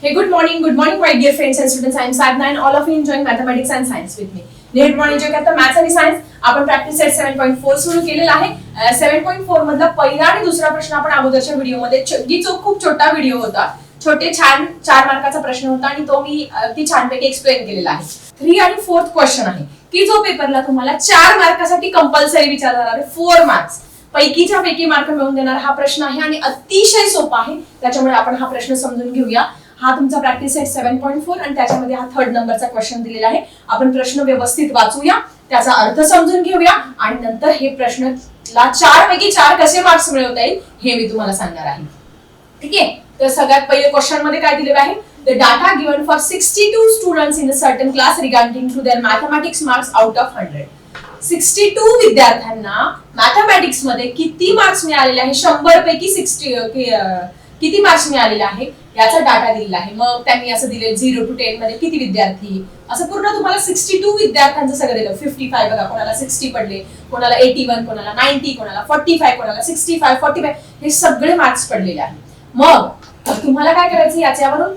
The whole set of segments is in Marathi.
Hey, good morning, good morning, my dear friends and students. I am Sadhna and all of you enjoying mathematics and science with me. नेट मॉर्निंग एन्जॉय करता मॅथ्स आणि सायन्स आपण practice set seven point four सुरू केलेला आहे. सेव्हन पॉईंट फोर मधला पहिला आणि दुसरा प्रश्न आपण अगोदरच्या व्हिडिओमध्ये जी जो खूप छोटा व्हिडिओ होता. छोटे छान चार मार्काचा प्रश्न होता आणि तो मी अगदी छानपैकी एक्सप्लेन केलेला आहे. थ्री आणि फोर्थ क्वेश्चन आहे. की जो पेपरला तुम्हाला चार मार्कासाठी कंपल्सरी विचारला जाणार आहे फोर मार्क्स पैकीच्या पैकी मार्क मिळवून देणारा हा प्रश्न आहे आणि अतिशय सोपा आहे. त्याच्यामुळे आपण हा प्रश्न समजून घेऊया. हा तुमचा practice set seven point four आणि त्याच्यामध्ये हा थर्ड नंबरचा क्वेश्चन दिलेला आहे. आपण प्रश्न व्यवस्थित वाचूया त्याचा अर्थ समजून घेऊया आणि नंतर हे प्रश्नला चार पैकी चार कसे मार्क्स मिळवता येईल हे मी तुम्हाला सांगणार आहे. ठीक आहे? तर सगळ्यात पहिले क्वेश्चनमध्ये काय दिलेलं आहे? The data given for sixty two students in a certain class regarding to their mathematics marks out of hundred sixty two विद्यार्थ्यांना मॅथमॅटिक्समध्ये किती मार्क्स मिळालेले आहे? शंभर पैकी सिक्स्टी किती मार्क्स मिळालेले आहे? याचा डाटा दिलेला आहे. मग त्यांनी असं दिले झिरो टू टेन मध्ये किती विद्यार्थी? असं पूर्ण तुम्हाला सिक्स्टी टू विद्यार्थ्यांचं सगळं दिलं. फिफ्टी फाय बघा कोणाला सिक्स्टी पडले कोणाला एटी वन कोणाला नाईन्टी कोणाला फोर्टी फाय कोणाला सिक्स्टी फाय फोर्टी फाय हे सगळे मार्क्स पडलेले आहेत. मग तुम्हाला काय करायचं? याच्यावरून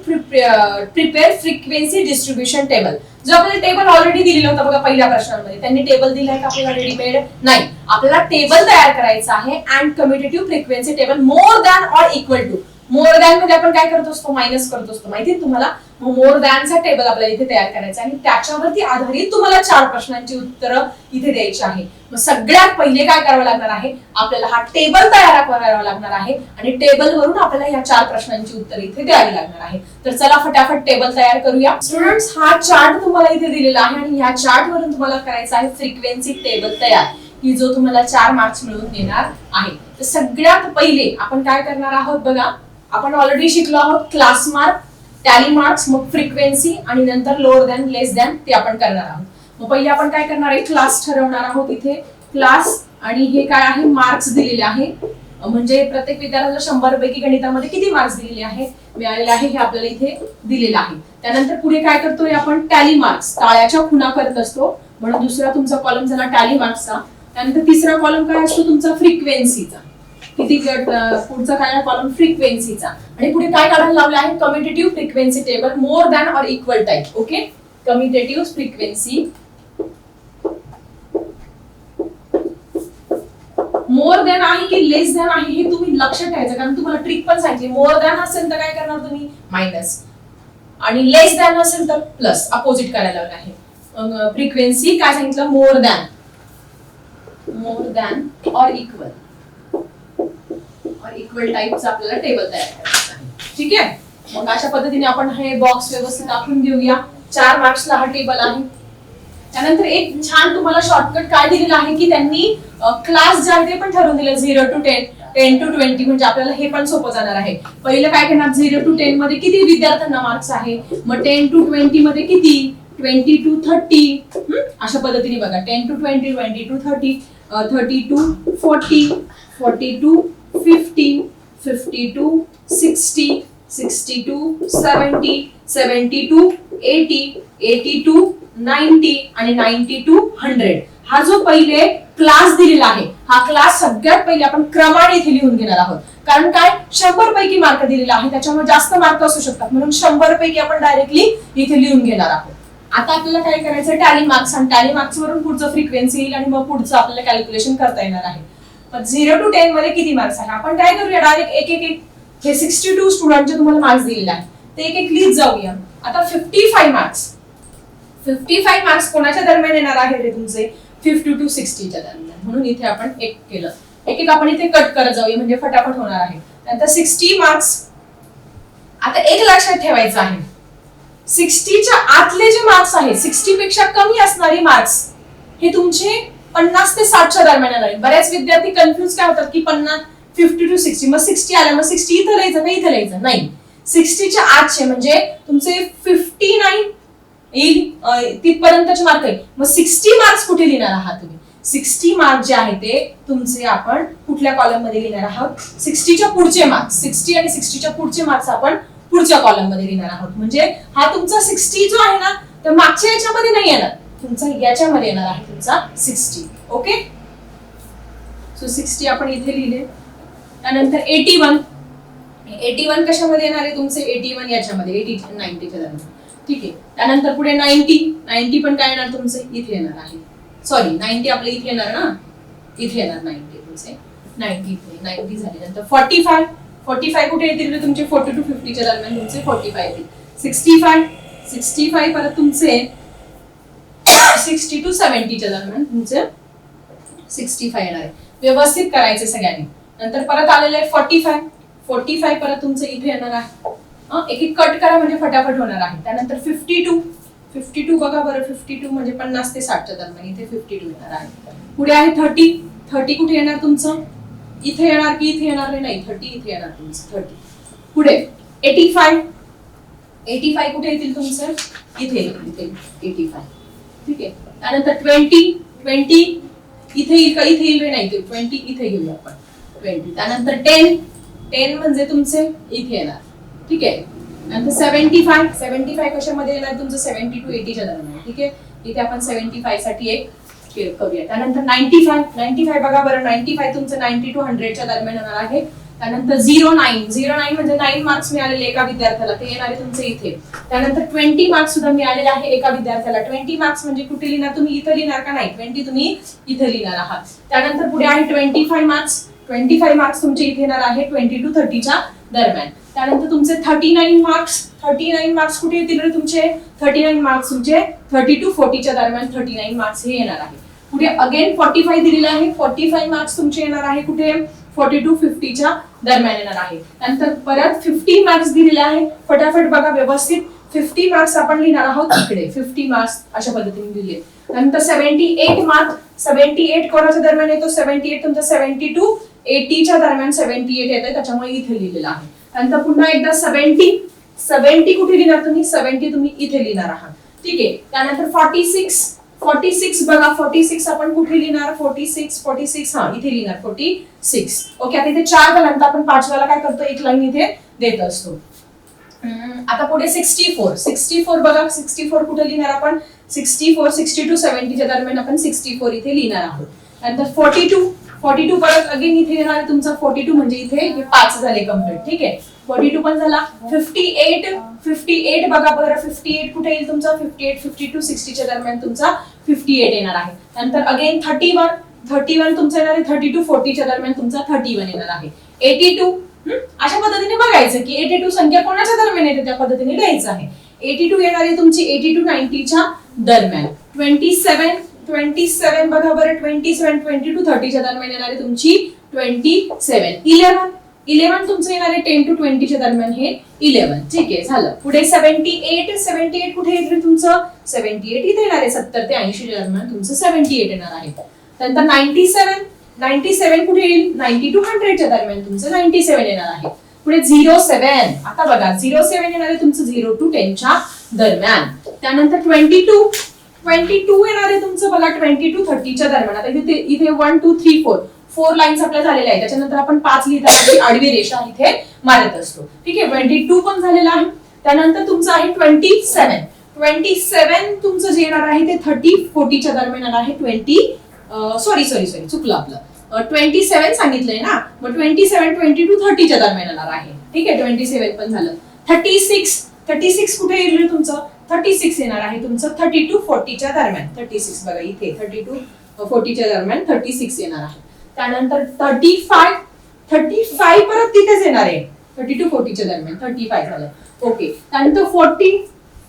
प्रिपेअर फ्रिक्वेन्सी डिस्ट्रीब्युशन टेबल जो आपल्याला टेबल ऑलरेडी दिलेला होता बघा पहिल्या प्रश्नामध्ये. त्यांनी टेबल दिलाय का आपल्याला रेडीमेड नाही. आपल्याला टेबल तयार करायचं आहे and commutative frequency table more than or equal to more दॅनमध्ये आपण काय करत असतो? मायनस करत असतो. माहिती तुम्हाला? मोर दॅनचा टेबल आपल्याला इथे तयार करायचा आणि त्याच्यावरती आधारित तुम्हाला चार प्रश्नांची उत्तरं इथे द्यायची आहे. मग सगळ्यात पहिले काय करावं लागणार आहे? आपल्याला हा टेबल तयार करावा लागणार आहे आणि टेबल वरून आपल्याला या चार प्रश्नांची उत्तर इथे द्यावी लागणार आहे. तर चला फटाफट टेबल तयार करूया. स्टुडंट्स हा चार्ट तुम्हाला इथे दिलेला आहे आणि ह्या चार्ट वरून तुम्हाला करायचा आहे फ्रिक्वेन्सी टेबल तयार. की जो तुम्हाला चार मार्क्स मिळवून देणार आहे. तर सगळ्यात पहिले आपण काय करणार आहोत बघा? आपण ऑलरेडी शिकलो आहोत क्लास मार्क टॅली मार्क्स मग फ्रिक्वेन्सी आणि नंतर लोअर दॅन लेस दॅन ते आपण करणार आहोत. मग पहिले आपण काय करणार आहे? क्लास ठरवणार आहोत इथे. क्लास आणि हे काय आहे? मार्क्स दिलेले आहे. म्हणजे प्रत्येक विद्यार्थ्याला शंभर पैकी गणितामध्ये किती मार्क्स दिलेले आहे? मिळालेले आहे हे आपल्याला इथे दिलेलं आहे. त्यानंतर पुढे काय करतोय आपण? टॅली मार्क्स ताळ्याच्या खुणा करत असतो. म्हणून दुसरा तुमचा कॉलम झाला टॅली मार्क्सचा त्यानंतर तिसरा कॉलम काय असतो? तुमचा फ्रिक्वेन्सीचा किती गट पुढचा काय कॉलम फ्रिक्वेन्सीचा आणि पुढे काय काढायला लावलं आहे? Commutative frequency table more than or equal type okay commutative frequency more than आहे की लेस दॅन आहे हे तुम्ही लक्षात ठेवायचं. कारण तुम्हाला ट्रिक पण सांगितली मोर दॅन असेल तर काय करणार तुम्ही? मायनस आणि लेस दॅन असेल तर प्लस अपोजिट करायला लावलं आहे. फ्रिक्वेन्सी काय सांगितलं? More than more than or equal equal टाईपचं आपल्याला टेबल तयार करायचा ठीक आहे? मग अशा पद्धतीने आपण हे बॉक्स व्यवस्थित आखून घेऊया. चार मार्क्सला हा टेबल आहे. त्यानंतर एक छान तुम्हाला शॉर्टकट काय दिलेलं आहे की त्यांनी क्लास जे आहे ते पण ठरवून दिलं zero to ten ten to twenty म्हणजे आपल्याला हे पण सोपं जाणार आहे. पहिलं काय करणार झिरो टू टेन मध्ये किती विद्यार्थ्यांना मार्क्स आहे? मग टेन टू ट्वेंटी मध्ये किती? ट्वेंटी टू थर्टी अशा पद्धतीने बघा. Ten to twenty twenty to thirty thirty to forty forty to fifty fifty to sixty sixty to seventy seventy to eighty eighty to ninety आणि नाईन्टी टू हंड्रेड हा जो पहिले क्लास दिलेला आहे हा क्लास सगळ्यात पहिले आपण क्रमाने इथे लिहून घेणार आहोत. कारण काय? शंभर पैकी मार्क दिलेला आहे त्याच्यामुळे जास्त मार्क असू शकतात. म्हणून शंभर पैकी आपण डायरेक्टली इथे लिहून घेणार आहोत. आता आपल्याला काय करायचं टॅली मार्क्स आणि टॅली मार्क्स वरून पुढचं फ्रिक्वेन्सी येईल आणि मग पुढचं आपल्याला कॅल्क्युलेशन करता येणार आहे. झिरो टू टेन मध्ये किती मार्क्स आहे आपण काय करूया? डायरेक्ट एक एक एक. हे सिक्स्टी टू स्टुडंटचे तुम्हाला मार्क्स दिलेले आहे ते एक एक लिहित जाऊया. आता fifty five marks fifty five marks कोणाच्या दरम्यान येणार आहे रे तुमचे? फिफ्टी टू सिक्स्टीच्या दरम्यान. म्हणून इथे आपण एक केलं. एक एक आपण इथे कट करत जाऊया म्हणजे फटाफट होणार आहे. नंतर सिक्स्टी मार्क्स आता एक लक्षात ठेवायचं आहे. सिक्स्टीच्या आतले जे मार्क्स आहेत सिक्स्टी पेक्षा कमी असणारे मार्क्स हे तुमचे पन्नास ते साठच्या दरम्यान येणार बऱ्याच विद्यार्थी कन्फ्युज काय होतात की पन्नास फिफ्टी टू सिक्स्टी मग सिक्स्टी आल्या मग सिक्स्टी इथं लिहायचं नाही इथं लिहायचं. नाही. सिक्स्टीच्या आठशे म्हणजे तुमचे फिफ्टी नाईन येईल तिथपर्यंतचे मार्क आहे. मग सिक्स्टी मार्क्स कुठे लिहिणार आहात तुम्ही? सिक्स्टी मार्क्स जे आहे ते तुमचे आपण कुठल्या कॉलममध्ये लिहिणार आहोत? सिक्स्टीच्या पुढचे मार्क्स सिक्स्टी आणि सिक्स्टीच्या पुढचे मार्क्स आपण पुढच्या कॉलममध्ये लिहिणार आहोत. म्हणजे हा तुमचा सिक्स्टी जो आहे ना तर मागच्या याच्यामध्ये नाही येणार. तुमचा याच्यामध्ये येणार आहे तुमचा सिक्स्टी ओके सो सिक्स्टी आपण इथे लिहिले. त्यानंतर एटी वन एटी वन कशामध्ये येणार आहे तुमचे? एटी वन याच्यामध्ये एटी नाईन्टीच्या दरम्यान. ठीक आहे. त्यानंतर पुढे नाईन्टी नाईन्टी पण काय येणार तुमचे? इथे येणार आहे. सॉरी नाईन्टी आपल्या इथे येणार ना? इथे येणार नाईन्टी तुमचे. नाईन्टी इथे. नाईन्टी झाले. नंतर फॉर्टी फाय फॉर्टी फाय कुठे येतील तुमचे? फोर्टी टू फिफ्टीच्या दरम्यान तुमचे फोर्टी फाय येतील. सिक्स्टी फाय सिक्स्टी फाय परत तुमचे सिक्स्टी टू सेव्हन्टीच्या दरम्यान तुमचे सिक्स्टी फाय येणार आहे. व्यवस्थित करायचे सगळ्यांनी. नंतर परत आलेलं आहे फोर्टी फाय फोर्टी फाय परत तुमचं इथे येणार आहे. एक एक कट करा म्हणजे फटाफट होणार आहे. त्यानंतर फिफ्टी टू फिफ्टी टू बघा बरं फिफ्टी टू म्हणजे पन्नास ते साठच्या दरम्यान इथे फिफ्टी टू येणार आहे. पुढे आहे थर्टी थर्टी कुठे येणार तुमचं? इथे येणार की इथे येणार नाही? थर्टी इथे येणार तुमचं. थर्टी पुढे एटी फाय एटी फाय कुठे येतील तुमचं? इथे येतील इथे एटी फाय ठीक आहे? त्यानंतर ट्वेंटी ट्वेंटी इथे येईल का? इथे येईल नाही ट्वेंटी इथे घेऊया आपण. ट्वेंटी त्यानंतर टेन टेन म्हणजे तुमचे इथे येणार. ठीक आहे? नंतर सेव्हन्टी फाय सेव्हन्टी फाय कशामध्ये येणार तुमचं? सेव्हन्टी टू एटीच्या दरम्यान. ठीक आहे? इथे आपण सेव्हन्टी फायसाठी एक करूया. त्यानंतर नाईन्टी फाय नाईन्टी फाय बघा बरं. नाईन्टी फाय तुमचं नाईन्टी टू हंड्रेडच्या दरम्यान येणार आहे. त्यानंतर झिरो नाईन झिरो नाईन म्हणजे नाईन मार्क्स मिळालेले एका विद्यार्थ्याला. ते येणार आहे तुमचे इथे. त्यानंतर ट्वेंटी मार्क्स सुद्धा मिळालेले आहे एका विद्यार्थ्याला. ट्वेंटी मार्क्स म्हणजे कुठे लिहिणार तुम्ही? इथं लिहिणार का नाही? ट्वेंटी तुम्ही इथे लिहिणार आहात. त्यानंतर पुढे आहे twenty five marks twenty five marks तुमचे इथे येणार आहे ट्वेंटी टू थर्टीच्या दरम्यान. त्यानंतर तुमचे thirty nine marks thirty nine marks कुठे येतील रे तुमचे? थर्टी नाईन मार्क्स तुमचे थर्टी टू फोर्टीच्या दरम्यान थर्टी नाईन मार्क्स हे येणार आहे. पुढे अगेन फोर्टी फाय दिलेलं आहे. फोर्टी फाय मार्क्स तुमचे येणार आहे कुठे? फोर्टी टू फिफ्टीच्या दरम्यान येणार आहे. नंतर परत फिफ्टी मार्क्स दिलेले आहे फटाफट बघा व्यवस्थित. फिफ्टी मार्क्स आपण लिहिणार आहोत तिकडे फिफ्टी मार्क्स अशा पद्धतीने लिहिले नंतर seventy eight mark seventy eight कोणाच्या दरम्यान येतो? सेव्हन्टी एट तुमचा सेव्हन्टी टू एटीच्या दरम्यान सेव्हन्टी एट येते त्याच्यामुळे इथे लिहिलेलं आहे. नंतर पुन्हा एकदा सेव्हन्टी सेव्हन्टी कुठे लिहिणार तुम्ही? सेव्हन्टी तुम्ही इथे लिहिणार आहात. ठीक आहे. त्यानंतर फॉर्टी सिक्स फोर्टी सिक्स बघा फोर्टी सिक्स आपण कुठे लिहिणार? फोर्टी सिक्स फोर्टी सिक्स हा इथे लिहिणार फोर्टी सिक्स ओके आता इथे चार झाल्यानंतर आपण पाचव्याला काय करतो? एक लाईन इथे देत असतो. आता पुढे सिक्स्टी फोर सिक्स्टी फोर बघा सिक्स्टी फोर कुठे लिहिणार आपण? सिक्स्टी फोर सिक्स्टी टू सेव्हन्टीच्या दरम्यान आपण सिक्स्टी फोर इथे लिहिणार आहोत. नंतर फोर्टी टू फोर्टी टू परत अगेन इथे येणार तुमचा फोर्टी टू म्हणजे इथे हे पाच झाले कंप्लीट ठीक आहे? फोर्टी टू पण झाला. फिफ्टी एट फिफ्टी एट बघा बरं. फिफ्टी एट कुठे येईल तुमचा? फिफ्टी एट फिफ्टी टू सिक्स्टीच्या दरम्यान तुमचा फिफ्टी एट येणार आहे. नंतर again thirty one thirty one तुमचं येणार आहे. थर्टी टू फोर्टीच्या दरम्यान तुमचा थर्टी वन येणार आहे. एटी टू अशा पद्धतीने बघायचं की एटी टू संख्या कोणाच्या दरम्यान येते त्या पद्धतीने लिहायचं आहे. एटी टू येणार आहे तुमची एटी टू नाईन्टीच्या दरम्यान. ट्वेंटी सेव्हन ट्वेंटी सेव्हन बघा बरं. ट्वेंटी सेव्हन ट्वेंटी टू थर्टीच्या दरम्यान येणार आहे तुमची ट्वेंटी सेव्हन इलेव्हन इलेव्हन तुमचं येणार आहे टेन टू ट्वेंटीच्या दरम्यान हे इलेव्हन. ठीक आहे झालं. पुढे सेव्हन्टी एट सेव्हन्टी एट कुठे येत तुमचं? सेव्हन्टी एट इथे येणार आहे सत्तर ते ऐंशीच्या दरम्यान तुमचं सेव्हन्टी एट येणार आहे. नंतर नाईन्टी सेव्हन नाईन्टी सेव्हन कुठे येईल? नाईन्टी टू हंड्रेडच्या दरम्यान तुमचं नाईन्टी सेव्हन येणार आहे. पुढे झिरो सेव्हन आता बघा झिरो सेव्हन येणार आहे तुमचं झिरो टू टेनच्या दरम्यान. त्यानंतर ट्वेंटी टू ट्वेंटी टू येणार आहे तुमचं बघा ट्वेंटी टू थर्टीच्या दरम्यान. आता इथे इथे one two three four four lines आपल्या झालेल्या आहेत. त्याच्यानंतर आपण पाच लिहिताना आडवी रेषा इथे मारत असतो. ठीक आहे? ट्वेंटी टू पण झालेला आहे. त्यानंतर तुमचं आहे ट्वेंटी सेव्हन ट्वेंटी सेव्हन तुमचं जे येणार आहे ते थर्टी फोर्टीच्या दरम्यान आहे. ट्वेंटी सॉरी सॉरी सॉरी चुकलं आपलं. ट्वेंटी सेव्हन सांगितलंय ना? मग ट्वेंटी सेव्हन ट्वेंटी टू थर्टीच्या दरम्यान येणार आहे. ठीक आहे? ट्वेंटी सेव्हन पण झालं. थर्टी सिक्स थर्टी सिक्स कुठे येईल तुमचं? थर्टी सिक्स येणार आहे तुमचं थर्टी टू फोर्टीच्या दरम्यान. थर्टी सिक्स बघा इथे थर्टी टू फोर्टीच्या दरम्यान थर्टी सिक्स येणार आहे. त्यानंतर थर्टी फाय थर्टी फाय परत तिथेच येणार आहे. थर्टी टू फोर्टीच्या दरम्यान थर्टी फाय झालं ओके त्यानंतर फोर्टी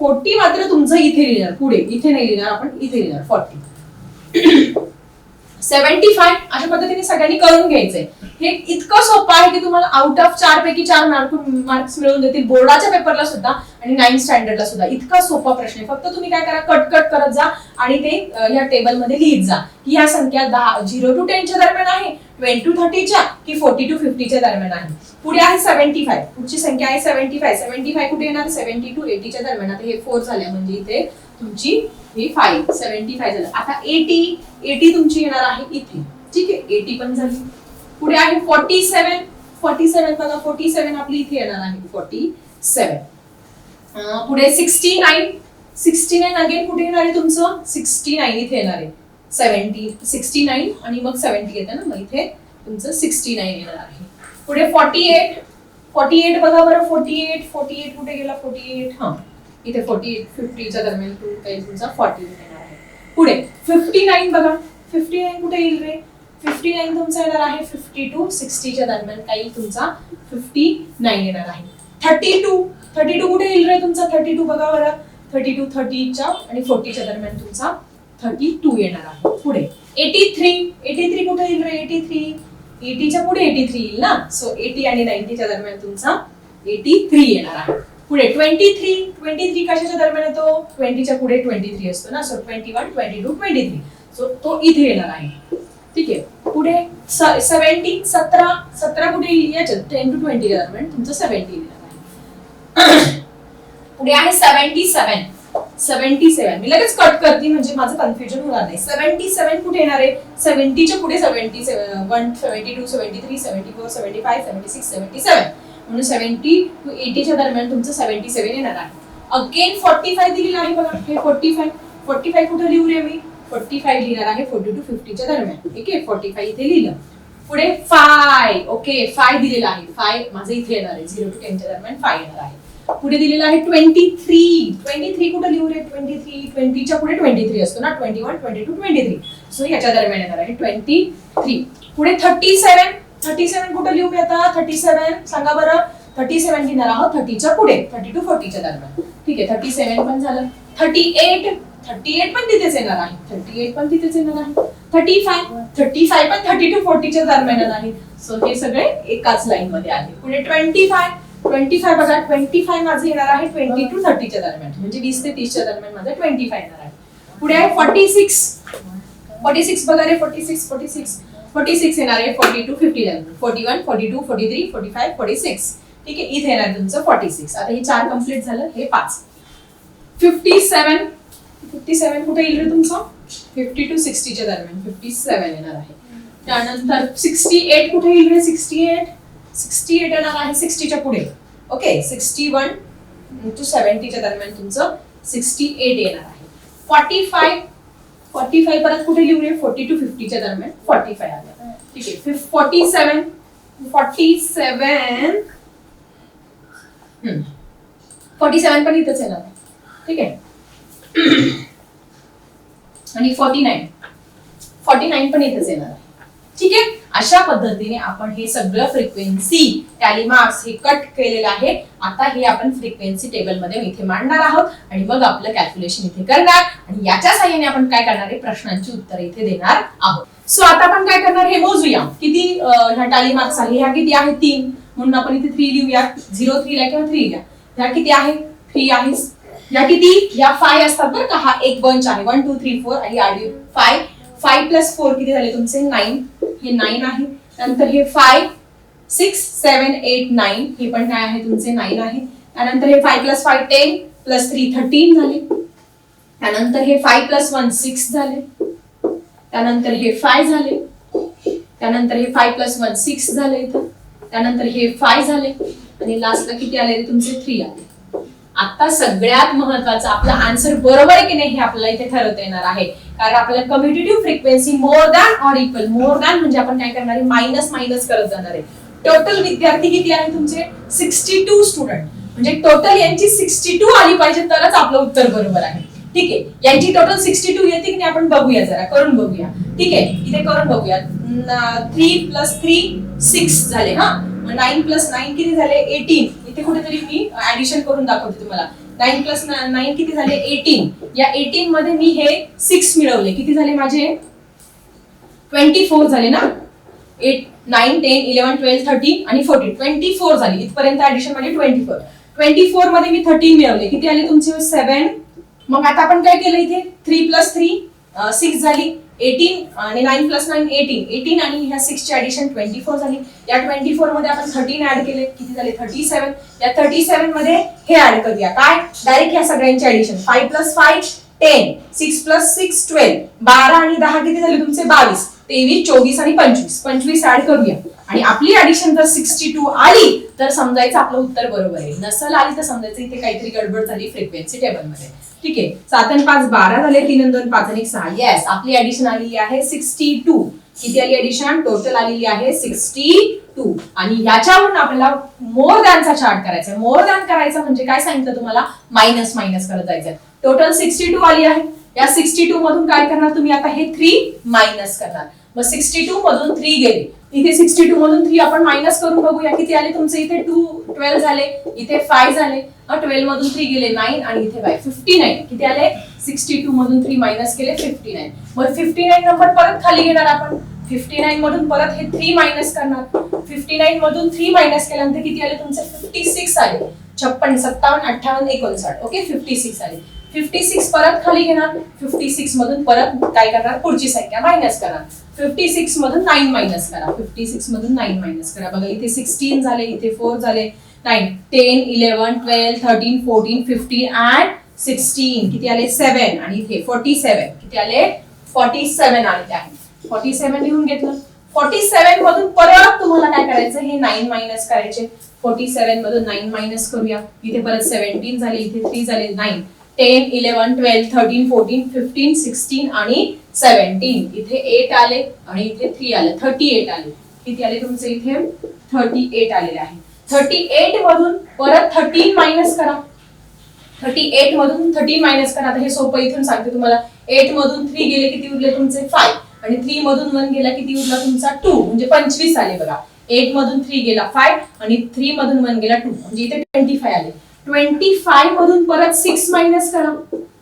फोर्टी मात्र तुमचं इथे लिहिणार. पुढे. इथे नाही लिहिणार आपण इथे लिहिणार. फोर्टी सेव्हन्टी फाय अशा पद्धतीने सगळ्यांनी करून घ्यायचंय हे इतकं सोपं आहे की तुम्हाला आउट ऑफ चार पैकी चार मार्क मार्क्स मिळवून देतील. बोर्डाच्या पेपरला सुद्धा आणि नाईन्थ स्टँडर्डला सुद्धा. इतका सोपा प्रश्न आहे. फक्त तुम्ही काय करा कट कट करत जा आणि ते या टेबलमध्ये लिहित जा की ह्या संख्या दहा झिरो टू टेनच्या दरम्यान आहे ट्वेंटी टू थर्टीच्या की फोर्टी टू फिफ्टीच्या दरम्यान आहे. पुढे आहे सेव्हन्टी फाय पुढची संख्या आहे सेव्हन्टी फाय सेव्हन्टी फाय कुठे येणार? सेव्हन्टी टू एटीच्या दरम्यान. आता हे फोर झाले. म्हणजे इथे तुमची ही फाईव्ह सेव्हन्टी फाय झालं. आता एटी एटी तुमची येणार आहे इथे. ठीक आहे? एटी पण झाली. पुढे आहे फोर्टी सेव्हन फोर्टी सेव्हन बघा. फोर्टी सेव्हन आपली इथे येणार आहे. फोर्टी सेव्हन पुढे sixty nine sixty nine again कुठे येणार आहे तुमचं? सिक्स्टी नाईन इथे येणार आहे. सेव्हन्टी सिक्स्टी नाईन आणि मग सेव्हन्टी येते ना? मग इथे तुमचं सिक्स्टी नाईन येणार आहे. पुढे फॉर्टी एट फोर्टी एट बघा बरं फोर्टी एट फोर्टी एट कुठे गेला? फोर्टी एट हा. इथे फोर्टी एट फिफ्टीच्या दरम्यान टू काही तुमचा फॉर्टी येणार आहे. पुढे फिफ्टी नाईन बघा. फिफ्टी नाईन कुठे येईल रे? फिफ्टी नाईन तुमचा येणार आहे फिफ्टी टू सिक्स्टीच्या दरम्यान काही तुमचा फिफ्टी नाईन येणार आहे. थर्टी टू थर्टी टू कुठे येईल रे तुमचा? थर्टी टू बघा बरं. थर्टी टू थर्टीच्या आणि फोर्टीच्या दरम्यान तुमचा थर्टी टू येणार आहे. पुढे एटी थ्री एटी थ्री कुठे येईल रे? एटी थ्री एटीच्या पुढे एटी थ्री येईल ना? सो एटी आणि नाईन्टीच्या दरम्यान तुमचा एटी थ्री येणार आहे. पुढे ट्वेंटी थ्री ट्वेंटी थ्री कशाच्या दरम्यान येतो? ट्वेंटीच्या पुढे ट्वेंटी थ्री असतो ना? So twenty one twenty two twenty three so तो इथे येणार आहे. ठीक आहे? पुढे सेव्हन्टी सतरा सतरा कुठे येईल? याच्यात. टेन टू ट्वेंटी दरम्यान तुमचं सेव्हन्टी येणार आहे. पुढे आहे सेव्हन्टी सेव्हन सेव्हन्टी सेव्हन मी लगेच कट करते म्हणजे माझं कन्फ्युजन होणार नाही. सेव्हन्टी सेव्हन कुठे येणार आहे? सेव्हन्टीच्या पुढे seventy one seventy two seventy three seventy four seventy five seventy six seventy seven म्हणून सेव्हन्टी टू एटीच्या दरम्यान तुमचं सेव्हन्टी सेव्हन येणार आहे. अगेन फोर्टी फाय दिलेलं आहे बघा. हे फोर्टी फाय फोर्टी फाय कुठं लिहू रे मी? फोर्टी फाय लिहिणार आहे फोर्टी टू फिफ्टीच्या दरम्यान. ठीक आहे? फोर्टी फाय इथे लिहिलं. पुढे फाय ओके फाय दिलेलं आहे. फाय माझं इथे येणार आहे. झिरो टू टेनच्या दरम्यान फाय येणार आहे. पुढे दिलेलं आहे ट्वेंटी थ्री ट्वेंटी थ्री कुठे लिहू रे? ट्वेंटी थ्री ट्वेंटीच्या पुढे ट्वेंटी थ्री असतो ना? Twenty one twenty two twenty three so याच्या दरम्यान येणार आहे ट्वेंटी थ्री पुढे थर्टी सेवन थर्टी सेवन कुठे लिहू मी आता? थर्टी सेवन सांगा बरं. थर्टी सेव्हन लिहिणार आहोत थर्टीच्या पुढे. थर्टी टू फोर्टीच्या दरम्यान. ठीक आहे थर्टी सेवन पण झालं. थर्टी एट थर्टी एट पण तिथेच येणार आहे. थर्टी एट पण तिथेच येणार आहे. थर्टी फाय थर्टी फाय पण थर्टी टू फोर्टीच्या दरम्यान येणार आहे. सो हे सगळे एकाच लाईन मध्ये आहे. पुढे ट्वेंटी फाय ट्वेंटी फाय बघा ट्वेंटी फाय माझं येणार आहे ट्वेंटी टू थर्टीच्या दरम्यान. म्हणजे वीस ते तीसच्या दरम्यान माझं ट्वेंटी फाय येणार आहे. पुढे आहे फोर्टी सिक्स फोर्टी सिक्स बघा रे forty six forty six forty six येणार आहे फोर्टी टू फिफ्टी दरम्यान forty one forty two forty three forty five forty six ठीक आहे इथे येणार तुमचं फोर्टी सिक्स आता हे चार कंप्लीट झालं हे पाच. फिफ्टी सेवन फिफ्टी सेवन कुठे येईल रे तुमचं? फिफ्टी टू सिक्स्टीच्या दरम्यान. फिफ्टी सेवन येणार आहे. त्यानंतर सिक्स्टी एट कुठे येईल रे? सिक्स्टी एट सिक्स्टी एट येणार आहे सिक्स्टीच्या पुढे. ओके सिक्स्टी वन टू सेव्हन्टीच्या दरम्यान तुमचं सिक्स्टी एट येणार आहे. फॉर्टी फाय फॉर्टी फाय परत कुठे लिहून रे फोर्टी टू फिफ्टीच्या दरम्यान फॉर्टी फाय आलं. ठीक आहे forty seven forty seven forty seven पण इथंच येणार आहे. ठीक आहे. आणि फॉर्टी नाईन फॉर्टी नाईन पण इथंच येणार आहे. ठीक आहे? अशा पद्धतीने आपण हे सगळं फ्रिक्वेन्सी टॅली मार्क्स हे कट केलेलं आहे. आता हे आपण फ्रिक्वेन्सी टेबलमध्ये इथे मांडणार आहोत आणि मग आपलं कॅल्क्युलेशन इथे करणार. आणि याच्या साह्याने आपण काय करणार आहे? प्रश्नांची उत्तरे इथे देणार आहोत. सो आता आपण काय करणार? हे मोजूया. किती ह्या टॅली मार्क्स आहे? ह्या किती आहे? तीन. म्हणून आपण इथे थ्री लिहूया. झिरो थ्री ला किंवा थ्री लिहा ह्या किती आहे? थ्री आहे. या किती? या फाय असतात बरं का. हा एक बंच आहे. वन टू थ्री फोर आणि आधी फाय फाय प्लस फोर किती झाले तुमचे? नाईन हे नाईन आहे. त्यानंतर हे five six seven eight nine हे पण काय आहे तुमचे? नाईन आहे. त्यानंतर हे five plus five ten plus three thirteen झाले. त्यानंतर हे फाय प्लस वन सिक्स झाले. त्यानंतर हे फाय झाले. त्यानंतर हे फाय प्लस वन सिक्स झाले इथं. त्यानंतर हे फाय झाले. आणि लास्टला किती आले तुमचे? थ्री आले. आता सगळ्यात महत्वाचं आपला आन्सर बरोबर आहे की नाही हे आपल्याला इथे ठरवता येणार आहे. कारण आपल्याला commutative frequency more than or equal more than म्हणजे आपण काय करणार आहे? मायनस मायनस करत जाणार आहे. टोटल विद्यार्थी किती आहे तुमचे? सिक्स्टी टू स्टुडंट म्हणजे टोटल यांची सिक्स्टी टू आली पाहिजे तरच आपलं उत्तर बरोबर आहे. ठीक आहे? यांची टोटल सिक्स्टी टू येते की नाही आपण बघूया जरा करून बघूया. ठीक आहे? इथे करून बघूया. थ्री प्लस थ्री सिक्स झाले हा? नाईन प्लस नाईन किती झाले? एटीन इथे कुठेतरी मी ऍडिशन करून दाखवते तुम्हाला. नाईन प्लस नाईन किती झाले? एटीन या एटीन मध्ये मी हे सिक्स मिळवले. किती झाले माझे? ट्वेंटी फोर झाले ना? Eight nine ten eleven twelve thirteen आणि फोर्टीन ट्वेंटी फोर झाली. इथपर्यंत ऍडिशन माझे ट्वेंटी फोर ट्वेंटी फोरमध्ये मी थर्टीन मिळवले. किती आले तुमचे? सेवन मग आता आपण काय केलं इथे? थ्री प्लस थ्री सिक्स झाली. एटीन आणि nine plus nine eighteen eighteen आणि ह्या सिक्सची ऍडिशन ट्वेंटी फोर झाली. या ट्वेंटी फोरमध्ये आपण थर्टीन ऍड केले. किती झाले? थर्टी सेवन या थर्टी सेवनमध्ये हे ऍड करूया. काय? डायरेक्ट ह्या सगळ्यांची addition five plus five ten six plus six twelve बारा आणि दहा किती झाले तुमचे? बावीस. तेवीस चोवीस आणि पंचवीस. पंचवीस ऍड करूया. आणि आपली ऍडिशन जर सिक्स्टी टू आली तर समजायचं आपलं उत्तर बरोबर आहे. नसल आली तर समजायचं इथे काहीतरी गडबड झाली फ्रिक्वेन्सी टेबलमध्ये ठीक आहे. सात आणि पाच बारा झाले तीन आणि दोन पाच आणि सहा. येस आपली ऍडिशन आलेली आहे सिक्स्टी टू किती आली ऍडिशन टोटल आलेली आहे सिक्स्टी टू आणि याच्यावरून आपल्याला मोर दॅनचा चार्ट करायचा मोर दॅन करायचं म्हणजे काय सांगितलं तुम्हाला? मायनस मायनस करत जायचं टोटल सिक्स्टी टू आली आहे. या सिक्स्टी टू मधून काय करणार तुम्ही? आता हे थ्री मायनस करणार. मग सिक्स्टी टू मधून थ्री गेली. इथे सिक्स्टी टू मधून थ्री आपण मायनस करून बघूया. किती आले तुमचे? इथे टू ट्वेल्व झाले. इथे फाय झाले. ट्वेल्व मधून थ्री गेले नाईन आणि इथे बाय फिफ्टी नाईन किती आले? सिक्स्टी टू मधून थ्री मायनस केले फिफ्टी नाईन मग फिफ्टी नाईन नंबर परत खाली घेणार आपण. फिफ्टी नाईन मधून परत हे थ्री मायनस करणार. फिफ्टी नाईन मधून थ्री मायनस केल्यानंतर किती आले तुमचे? फिफ्टी सिक्स आले. छप्पन सत्तावन्न अठ्ठावन्न एकोणसाठ. ओके? फिफ्टी सिक्स आले. फिफ्टी सिक्स परत खाली घेणार. फिफ्टी सिक्स मधून परत काय करणार? पुढची संख्या मायनस करणार. फिफ्टी सिक्स मधून नाईन मायनस करा. फिफ्टी सिक्स मधून नाईन मायनस करा. बघा इथे सिक्स्टीन झाले इथे फोर झाले nine ten eleven twelve thirteen fourteen fifteen and sixteen किती आले? सेवन आणि इथे फोर्टी सेवन किती आले? फोर्टी सेवन आले आहे फोर्टी सेवन लिहून घेतलं. फोर्टी सेवन मधून परत तुम्हाला काय करायचं? हे नाईन मायनस करायचे. फोर्टी सेवन मधून नाईन मायनस करूया. इथे परत सेव्हन्टीन झाले इथे थ्री झाले nine ten eleven twelve thirteen fourteen fifteen sixteen आणि सेव्हन्टीन. इथे एट आले आणि इथे थ्री आले. थर्टी एट आले. किती आले तुमचे इथे? थर्टी एट आलेले आहे. थर्टी एट मधून परत थर्टीन मायनस करा. थर्टी एट मधून थर्टीन मायनस करा. आता हे सोपं इथून सांगते तुम्हाला. एट मधून थ्री गेले किती उरले तुमचे? फाय आणि थ्री मधून वन गेला किती उरला तुमचा? टू म्हणजे पंचवीस आले बघा. एट मधून थ्री गेला फाय आणि थ्री मधून वन गेला टू म्हणजे इथे ट्वेंटी फाय आले. ट्वेंटी फाय मधून परत सिक्स मायनस करा.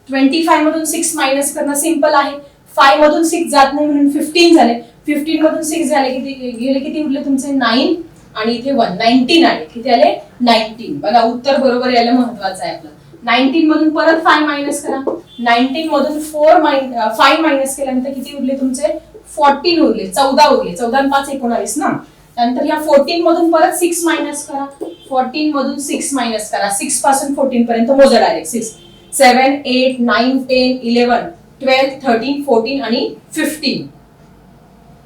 ट्वेंटी फाय मधून सिक्स मायनस करणं सिंपल आहे. फाय मधून सिक्स जात नाही म्हणून फिफ्टीन झाले. फिफ्टीन मधून सिक्स झाले किती गेले किती उरले तुमचे? नाईन आणि इथे वन नाईन्टीन आले. किती आले? नाईन्टीन बघा उत्तर बरोबर यायला महत्वाचं आहे आपलं. नाईन्टीन मधून परत फाय मायनस करा. नाईन्टीन मधून फोर माइन फाय मायनस केल्यानंतर किती उरले तुमचे? फोर्टीन उरले. चौदा उरले. चौदा पाच एकोणावीस ना? त्यानंतर या फोर्टीन मधून परत सिक्स मायनस करा. फोर्टीन मधून सिक्स मायनस करा. सिक्सपासून फोर्टीन पर्यंत मोजा direct six seven eight nine ten eleven twelve thirteen fourteen आणि फिफ्टीन.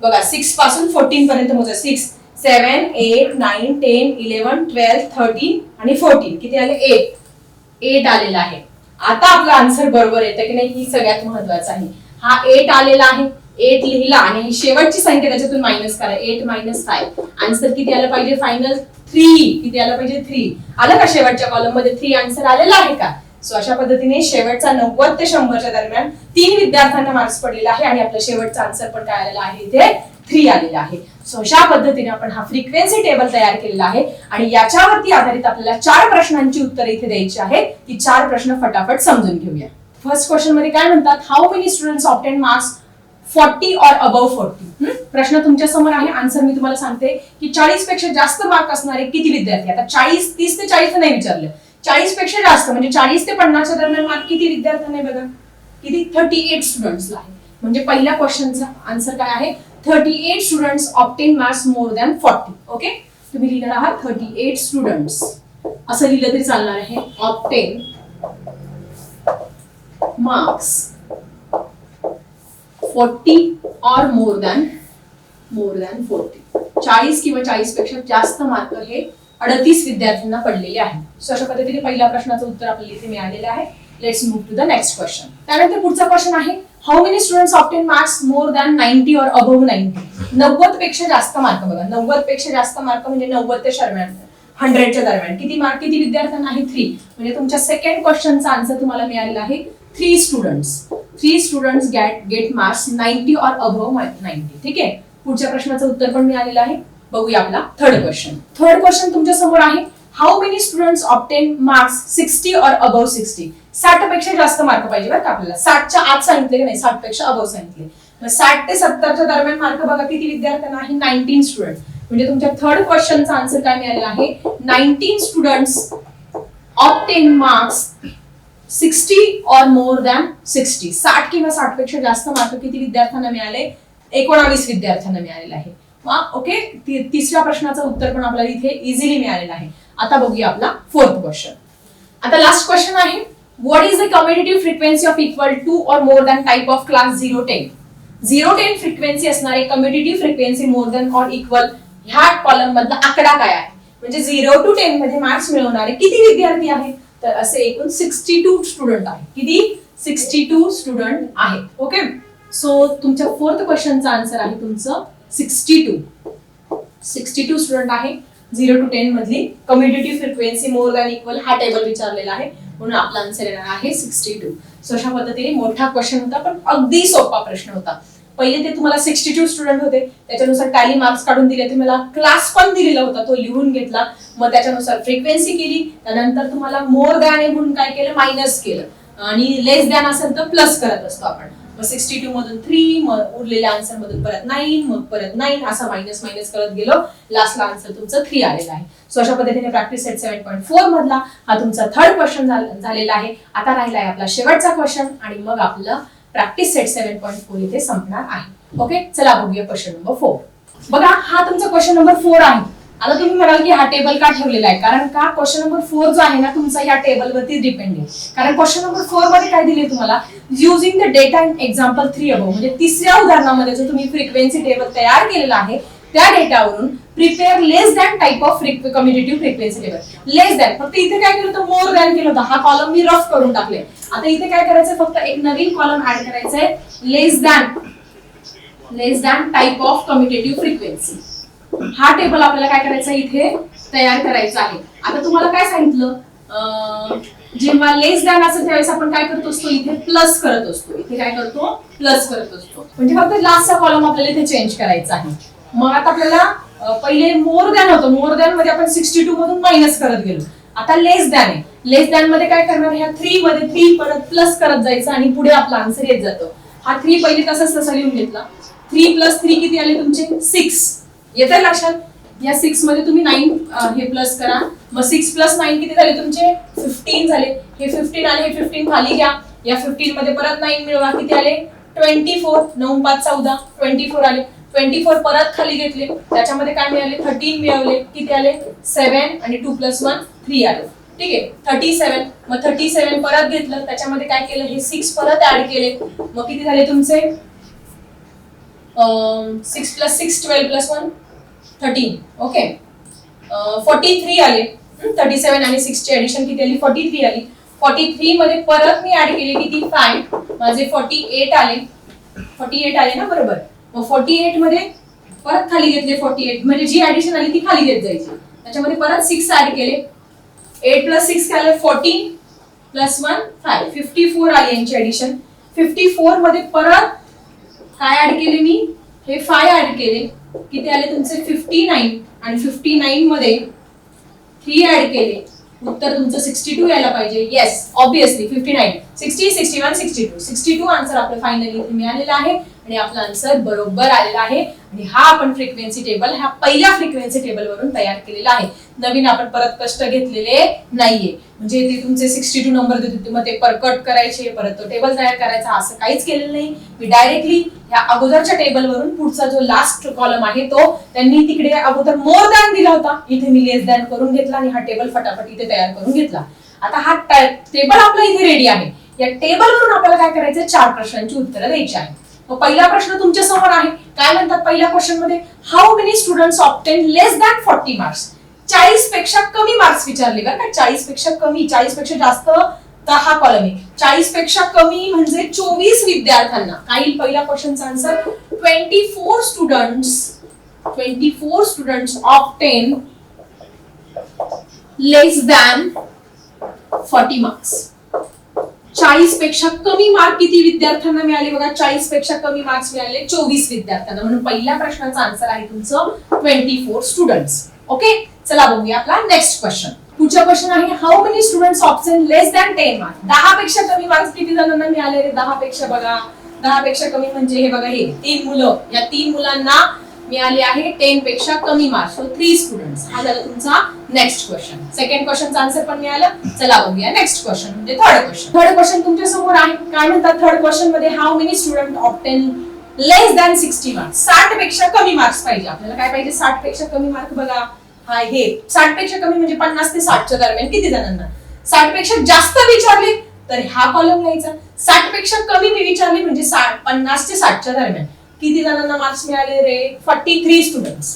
बघा सिक्सपासून फोर्टीन पर्यंत मोजा. Six seven eight nine ten eleven twelve thirteen आणि फोर्टीन किती आले? एट एट आलेला आहे. आता आपला आन्सर बरोबर येतं की नाही? ही सगळ्यात महत्वाचं आहे. हा एट आलेला आहे. एट लिहिला आणि ही शेवटची संख्या त्याच्यातून मायनस करा. एट मायनस फाय आन्सर किती आलं पाहिजे? फायनल थ्री किती आलं पाहिजे? थ्री आलं का शेवटच्या कॉलममध्ये? थ्री आन्सर आलेला आहे का? सो अशा पद्धतीने शेवटचा नव्वद ते शंभरच्या दरम्यान तीन विद्यार्थ्यांना मार्क्स पडलेला आहे आणि आपलं शेवटचा आन्सर पण काय आलेला आहे इथे? थ्री आलेला आहे. सो अशा पद्धतीने आपण हा फ्रिक्वेन्सी टेबल तयार केलेला आहे आणि याच्यावरती आधारित आपल्याला चार प्रश्नांची उत्तरे इथे द्यायची आहेत ती चार प्रश्न फटाफट समजून घेऊया. फर्स्ट क्वेश्चनमध्ये काय म्हणतात? How many student obtain marks forty or above forty प्रश्न तुमच्यासमोर आहे. आन्सर मी तुम्हाला सांगते की चाळीसपेक्षा जास्त मार्क असणारे किती विद्यार्थी? आता चाळीस तीस ते चाळीस नाही विचारलं. चाळीसपेक्षा जास्त म्हणजे चाळीस ते पन्नासच्या दरम्यान मार्क किती विद्यार्थ्यांना बघा? किती? थर्टी एट स्टुडंट्सला आहे. म्हणजे पहिल्या क्वेश्चनचा आन्सर काय आहे? Thirty eight students obtain marks more than forty okay तुम्ही लिहिणार आहात थर्टी एट स्टुडंट्स असं लिहिलं तरी चालणार आहे. Obtain marks forty or more than more than forty चाळीस किंवा चाळीसपेक्षा जास्त मार्क हे अडतीस विद्यार्थ्यांना पडलेले आहेत सो अशा पद्धतीने पहिल्या प्रश्नाचं उत्तर आपल्याला इथे मिळालेलं आहे. Let's move to the next question त्यानंतर पुढचा क्वेश्चन आहे how many students obtain marks more than ninety or above ninety नव्वदपेक्षा जास्त मार्क बघा. नव्वदपेक्षा जास्त मार्क म्हणजे नव्वद ते दरम्यान हंड्रेडच्या दरम्यान. किती मार्क किती विद्यार्थ्यांना आहे? थ्री म्हणजे तुमच्या सेकंड क्वेश्चनचा आन्सर तुम्हाला मिळालेला आहे three students three students got get marks ninety or above ninety ठीक आहे? पुढच्या प्रश्नाचं उत्तर पण मिळालेलं आहे. बघूया आपला थर्ड क्वेश्चन थर्ड क्वेश्चन तुमच्यासमोर आहे how many students optain marks sixty और अबव्ह सिक्स्टी साठपेक्षा जास्त मार्क पाहिजे बरं का आपल्याला. साठच्या आत सांगितले की नाही साठपेक्षा अबव्ह सांगितले साठ ते सत्तरच्या दरम्यान मार्क बघा किती विद्यार्थ्यांना आहे नाईन्टीन स्टुडंट म्हणजे तुमच्या थर्ड क्वेश्चनचा आन्सर काय मिळालेला आहे? Nineteen students obtain marks sixty or more than sixty साठ किंवा साठपेक्षा जास्त मार्क किती विद्यार्थ्यांना मिळाले? एकोणावीस विद्यार्थ्यांना मिळालेले आहे. ओके तिसऱ्या प्रश्नाचं उत्तर पण आपल्याला इथे इझिली मिळालेलं आहे. आता बघूया आपला फोर्थ क्वेश्चन आता लास्ट क्वेश्चन आहे what is the cumulative frequency of equal to or more than type of class zero ten zero ten frequency असणारे cumulative frequency more than or equal ह्या कॉलम मधला आकडा काय आहे? म्हणजे झिरो टू टेन मध्ये मार्क्स मिळवणारे किती विद्यार्थी आहेत? तर असे एकूण सिक्स्टी टू स्टुडंट आहेत. किती? सिक्स्टी टू स्टुडंट आहेत. ओके सो तुमच्या फोर्थ क्वेश्चनचा आन्सर आहे तुमचं sixty two. Sixty two student आहे. झिरो टू टेन मधली community frequency more than equal हा टेबल विचारलेला आहे. म्हणून आपला आन्सर येणार आहे सिक्स्टी टू. सो अशा पद्धतीने मोठा क्वेश्चन होता पण अगदी सोपा प्रश्न होता. पहिले ते तुम्हाला सिक्स्टी टू स्टुडंट होते. त्याच्यानुसार टॅली मार्क्स काढून दिले ते मला क्लास पण दिलेला होता. तो लिहून घेतला. मग त्याच्यानुसार फ्रिक्वेन्सी केली. त्यानंतर तुम्हाला मोर दॅन म्हणून काय केलं? मायनस केलं. आणि लेस दॅन असेल तर प्लस करत असतो आपण. मग सिक्स्टी टू मधून थ्री मग उरलेल्या आन्सर मधून परत नाईन मग परत नाईन असं मायनस मायनस करत गेलो. लास्टला आन्सर तुमचं थ्री आलेलं आहे. सो अशा पद्धतीने practice set seven point four मधला हा तुमचा थर्ड क्वेश्चन झालेला आहे. आता राहिला आहे आपला शेवटचा क्वेश्चन आणि मग आपलं practice set seven point four इथे संपणार आहे. ओके चला बघूया क्वेश्चन नंबर फोर बघा हा तुमचा क्वेश्चन नंबर फोर आहे. आता तुम्ही म्हणाल की हा टेबल का ठेवलेला आहे? कारण का क्वेश्चन नंबर फोर जो आहे ना तुमचा या टेबलवरती डिपेंड आहे. कारण क्वेश्चन नंबर फोरमध्ये काय दिले तुम्हाला? Using the data in example three above म्हणजे तिसऱ्या उदाहरणामध्ये जो तुम्ही फ्रिक्वेन्सी टेबल तयार केलेला आहे त्या डेटावरून prepare less than type of cumulative frequency table less than फक्त इथे काय केलं होतं? मोर दॅन केलं होतं. हा कॉलम मी रफ करून टाकले आता इथे काय करायचं फक्त एक नवीन कॉलम ऍड करायचंय. Less than less than type of commutative frequency हा टेबल आपल्याला काय करायचा इथे? तयार करायचा आहे. आता तुम्हाला काय सांगितलं? जेव्हा लेस दॅन असेल त्यावेळेस आपण काय करत असतो? इथे प्लस करत असतो. इथे काय करतो? प्लस करत असतो. म्हणजे फक्त लास्टचा कॉलम आपल्याला इथे चेंज करायचा आहे. मग आता आपल्याला पहिले मोर दॅन होतं. मोर दॅनमध्ये आपण सिक्स्टी टू मधून मायनस करत गेलो. आता लेस दॅन आहे. लेस दॅनमध्ये काय करणार? ह्या थ्री मध्ये थ्री परत प्लस करत जायचं आणि पुढे आपला आन्सर येत जातो. हा थ्री पहिले तसाच तसा लिहून घेतला. थ्री प्लस थ्री किती आले तुमचे? सिक्स येत आहे लक्षात? या सिक्समध्ये तुम्ही नाईन हे प्लस करा. मग सिक्स प्लस नाईन किती झाले? तुमचे फिफ्टीन झाले. हे फिफ्टीन आले हे फिफ्टीन खाली घ्या. या फिफ्टीन मध्ये परत नाईन मिळवा. किती आले? ट्वेंटी फोर नऊ पाच चौदा. ट्वेंटी फोर आले. ट्वेंटी फोर परत खाली घेतले. त्याच्यामध्ये काय मिळाले? थर्टीन मिळवले. किती आले? सेव्हन आणि टू प्लस वन थ्री आले. ठीक आहे? थर्टी सेव्हन मग थर्टी सेव्हन परत घेतलं. त्याच्यामध्ये काय केलं? हे सिक्स परत ऍड केले. मग किती झाले तुमचे? Six plus six twelve plus one thirteen okay forty three आले. थर्टी सेवन आणि सिक्सची ऍडिशन किती आली? फोर्टी थ्री आली. फोर्टी थ्री मध्ये परत मी ऍड केले किती? फाय माझे फोर्टी एट आले. फोर्टी एट आले ना बरोबर? मग फोर्टी एटमध्ये परत खाली घेतले फोर्टी एट म्हणजे जी ऍडिशन आली ती खाली घेत जायची. त्याच्यामध्ये परत सिक्स ऍड केले. एट प्लस सिक्स काय आलं? Fourteen plus one five fifty four आली यांची ऍडिशन फिफ्टी फोरमध्ये परत काय ऍड केले मी? हे फाय ऍड केले किती आले तुमचे फिफ्टी नाईन आणि फिफ्टी नाईन मध्ये थ्री ऍड केले. उत्तर तुमचं सिक्स्टी टू यायला पाहिजे. Yes obviously fifty nine sixty sixty one sixty two sixty two answer आपलं फायनली इथे मिळालेला आहे. आणि आपला आन्सर बरोबर आलेला आहे. आणि हा आपण फ्रिक्वेन्सी टेबल ह्या पहिल्या फ्रिक्वेन्सी टेबल वरून तयार केलेला आहे. नवीन आपण परत कष्ट घेतलेले नाहीये. म्हणजे ते तुमचे सिक्स्टी टू नंबर देत होते मग ते परकट करायचे परत तो टेबल तयार करायचा असं काहीच केलेलं नाही. मी डायरेक्टली ह्या अगोदरच्या टेबल वरून पुढचा जो लास्ट कॉलम आहे तो त्यांनी तिकडे अगोदर मोर दॅन दिला होता. इथे मी लेस दॅन करून घेतला आणि हा टेबल फटाफट इथे तयार करून घेतला. आता हा टेबल आपला इथे रेडी आहे. या टेबल वरून आपल्याला काय करायचं चार प्रश्नांची उत्तरं द्यायची आहे मग पहिला प्रश्न तुमच्यासमोर आहे. काय म्हणतात पहिल्या क्वेश्चनमध्ये? How many students obtain less than forty marks चाळीसपेक्षा कमी मार्क्स विचारले बरं का? चाळीसपेक्षा कमी चाळीसपेक्षा जास्त तर हा कॉलम आहे. चाळीसपेक्षा कमी म्हणजे चोवीस विद्यार्थ्यांना. काही पहिल्या क्वेश्चनचा answer twenty four students twenty four students obtain less than forty marks चाळीसपेक्षा कमी मार्क किती विद्यार्थ्यांना मिळाले? बघा चाळीसपेक्षा कमी मार्क्स मिळाले चोवीस विद्यार्थ्यांना. म्हणून पहिल्या प्रश्नाचा आन्सर आहे तुमचं ट्वेंटी फोर स्टुडंट्स ओके चला बघूया आपला नेक्स्ट क्वेश्चन पुढचा क्वेश्चन आहे how many students option less than ten marks दहा पेक्षा कमी मार्क्स किती जणांना मिळाले रे? दहा पेक्षा बघा. दहा पेक्षा कमी म्हणजे हे बघा हे तीन मुलं. या तीन मुलांना मिळाले आहे टेन पेक्षा कमी मार्क्स सो थ्री स्टुडंट हा झाला तुमचा नेक्स्ट क्वेश्चन सेकंड क्वेश्चनचा आन्सर पण मिळालं. चला बघूया. नेक्स्ट क्वेश्चन म्हणजे थर्ड क्वेश्चन थर्ड क्वेश्चन तुमच्यासमोर आहे. काय म्हणतात third क्वेश्चनमध्ये? How many student obtain less than sixty marks साठपेक्षा कमी मार्क्स पाहिजे. आपल्याला काय पाहिजे? साठपेक्षा कमी मार्क बघा. हा हे. साठपेक्षा कमी म्हणजे पन्नास ते साठच्या दरम्यान किती जणांना? साठपेक्षा जास्त विचारले तर हा कॉलम घ्यायचा साठपेक्षा कमी मी विचारले म्हणजे साठ पन्नास ते साठच्या दरम्यान. किती जणांना मार्क्स मिळाले रे? फॉर्टी थ्री स्टुडंट्स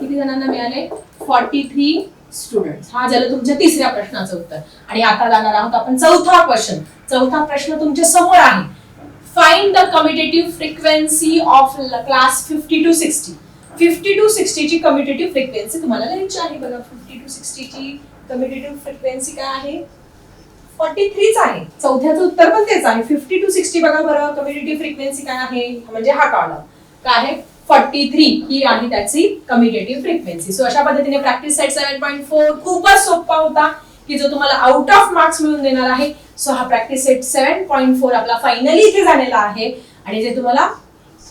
किती जणांना मिळाले? फॉर्टी थ्री स्टुडंट हा झालं तुमच्या तिसऱ्या प्रश्नाचं उत्तर. आणि आता जाणार आहोत आपण चौथा क्वेश्चन चौथा प्रश्न तुमच्यासमोर आहे. Find the commutative frequency of class fifty two sixty fifty two सिक्स्टीची commutative frequency तुम्हाला लिहायची आहे बघा. फिफ्टी टू सिक्स्टीची कम्युटेटिव्ह फ्रिक्वेन्सी काय आहे? फॉर्टी थ्रीच आहे. चौथ्याचं उत्तर पण तेच आहे. फिफ्टी टू सिक्स्टी बघा बरं कम्युनिटी फ्रिक्वेन्सी काय आहे? म्हणजे हा कॉलम काय आहे? फॉर्टी थ्री ही आहे त्याची कम्युटेटिव्ह फ्रिक्वेन्सी सो अशा पद्धतीने practice set seven point four खूपच सोपा होता की जो तुम्हाला आउट ऑफ मार्क्स मिळून देणार आहे सो हा practice set seven point four आपला फायनली इथे झालेला आहे. आणि जे तुम्हाला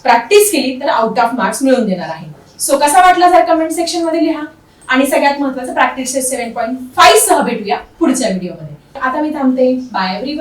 प्रॅक्टिस केली तर आउट ऑफ मार्क्स मिळून देणार आहे. सो कसा वाटला जर कमेंट सेक्शनमध्ये लिहा. आणि सगळ्यात महत्वाचं practice set seven point five सह भेटूया पुढच्या व्हिडिओमध्ये आता मी थांबते. Bye every